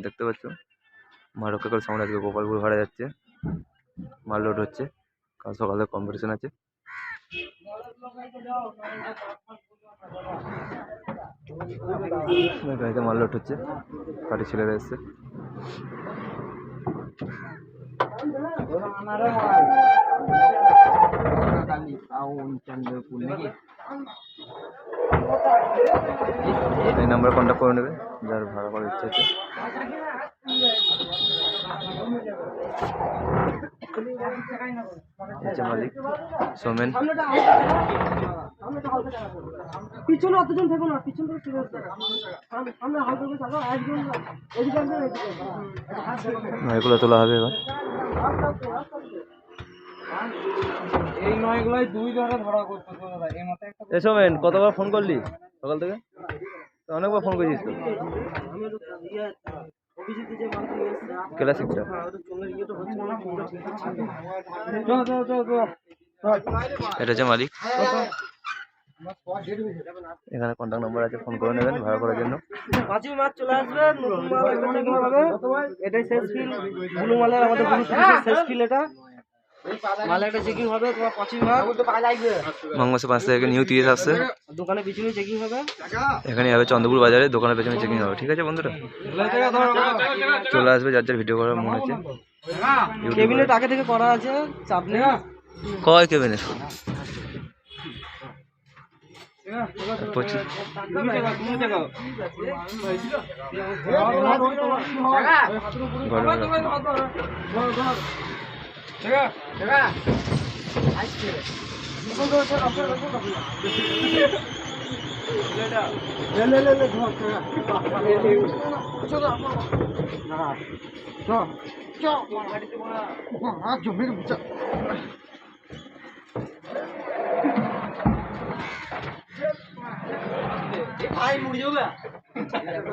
দেখতে পাচ্ছ? মা রক্ষা করে সামনে আজকে গোপালপুর ভাড়া যাচ্ছে। মাল লোড হচ্ছে। কাল সকালে কম্পিটিশন আছে। গাড়িতে মাল লোড হচ্ছে। গাড়ি ছেলেরা এসছে। এই নাম্বারে কন্ট্যাক্ট করে নেবে যার ভাড়া করার ইচ্ছে আছে। মালিক সোমেন। পিছনে অতজন থেকো না পিছন থেকে ফিরে আমরা হালকা করে থাকো একজন এদিকে আসবে এদিকে আসবে। এগুলো তোলা হবে এবার। এই নয়গুলাই দুই জনে ধরা করতে দাদা এই মাথায় একটা এ সোমেন কতবার ফোন করলি? সকাল থেকে? তো অনেকবার ফোন করেছিস তো? ক্লাসিকটা এটা হচ্ছে মালিক। এখানে কন্ট্যাক্ট নাম্বার আছে ফোন করে নেবেন ভাড়া করার জন্য। পাঁচই মার্চ চলে আসবে নতুন মাল এটাই শেষ ফিল ব্লু মালের আমাদের শেষ ফিল এটা। মালে একটা চেকিং হবে তোমার পাঁচই মার্চ মাংমাসে পাঁচ থেকে নিউ তিরিশ আসছে। দোকানে পিছনে চেকিং হবে। এখানে হবে চন্দ্রপুর বাজারে দোকানের পেছনে চেকিং হবে ঠিক আছে বন্ধুরা? চলে আসবে যার যার ভিডিও করার মনে হচ্ছে। কেবিনেট আগে থেকে করা আছে চাপ নেই। কয় কেবিনের পঁচিশ। ঘরে ভাই মুড়ি যাবে